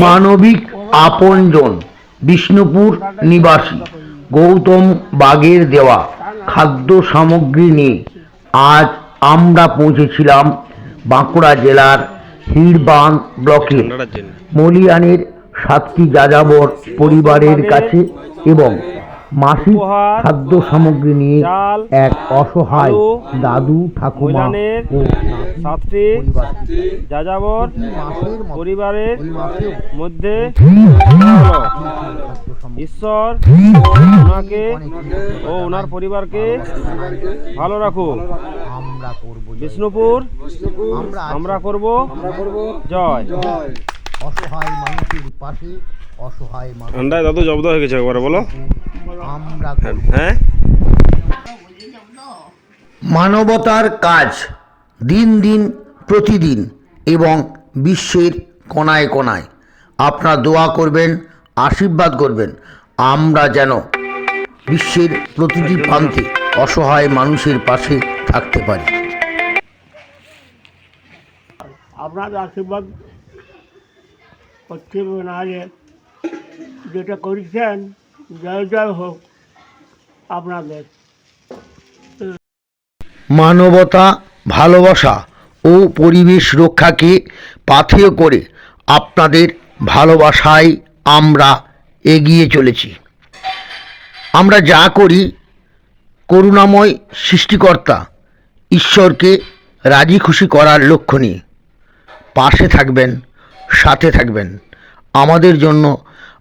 মানবিক আপনজন বিষ্ণুপুর নিবাসী গৌতম বাগের দেওয়া খাদ্য সামগ্রী নিয়ে আজ আমরা পৌঁছেছিলাম বাঁকুড়া জেলার হিড়বান ব্লকে। মলিয়ানের সাতটি যাযাবর পরিবারের কাছে এবং মাসিক খাদ্য সামগ্রী নিয়ে এক অসহায় দাদু ঠাকুমা ও সাতটি যাযাবর পরিবারের মধ্যে ঈশ্বর ওনাকে ও ওনার পরিবারকে ভালো রাখুক বিষ্ণুপুর আমরা করব জয়। অসহায় মানুষের পাশে অসহায় মানুষ ঠান্ডায় দাদু জব্দ হয়ে গেছে একবারে বলো। আমরা হ্যাঁ। মানবতার কাজ দিন দিন প্রতিদিন এবং বিশ্বের কোনায় কোনায়। আপনারা দোয়া করবেন আশীর্বাদ করবেন। আমরা যেন বিশ্বের প্রতিটি প্রান্তে অসহায় মানুষের পাশে থাকতে পারি। আপনার আশীর্বাদ করতে হবে নাহলে যেটা করেছেন হোক মানবতা, ভালোবাসা ও পরিবেশ রক্ষাকে পাথেয় করে আপনাদের ভালোবাসায় আমরা এগিয়ে চলেছি। আমরা যা করি, করুণাময় সৃষ্টিকর্তা ঈশ্বরকে রাজি খুশি করার লক্ষ্য নিয়ে। পাশে থাকবেন, সাথে থাকবেন। আমাদের জন্য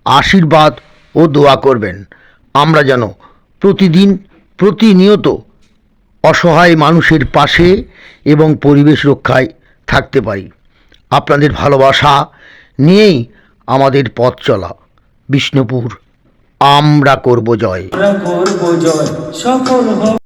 আশীর্বাদ ও দোয়া করবেন। আমরা যেন প্রতিদিন প্রতিনিয়ত অসহায় মানুষের পাশে এবং পরিবেশ রক্ষায় থাকতে পারি। আপনাদের ভালোবাসা নিয়েই আমাদের পথ চলা। বিষ্ণুপুর, আমরা করব জয়। করব জয়।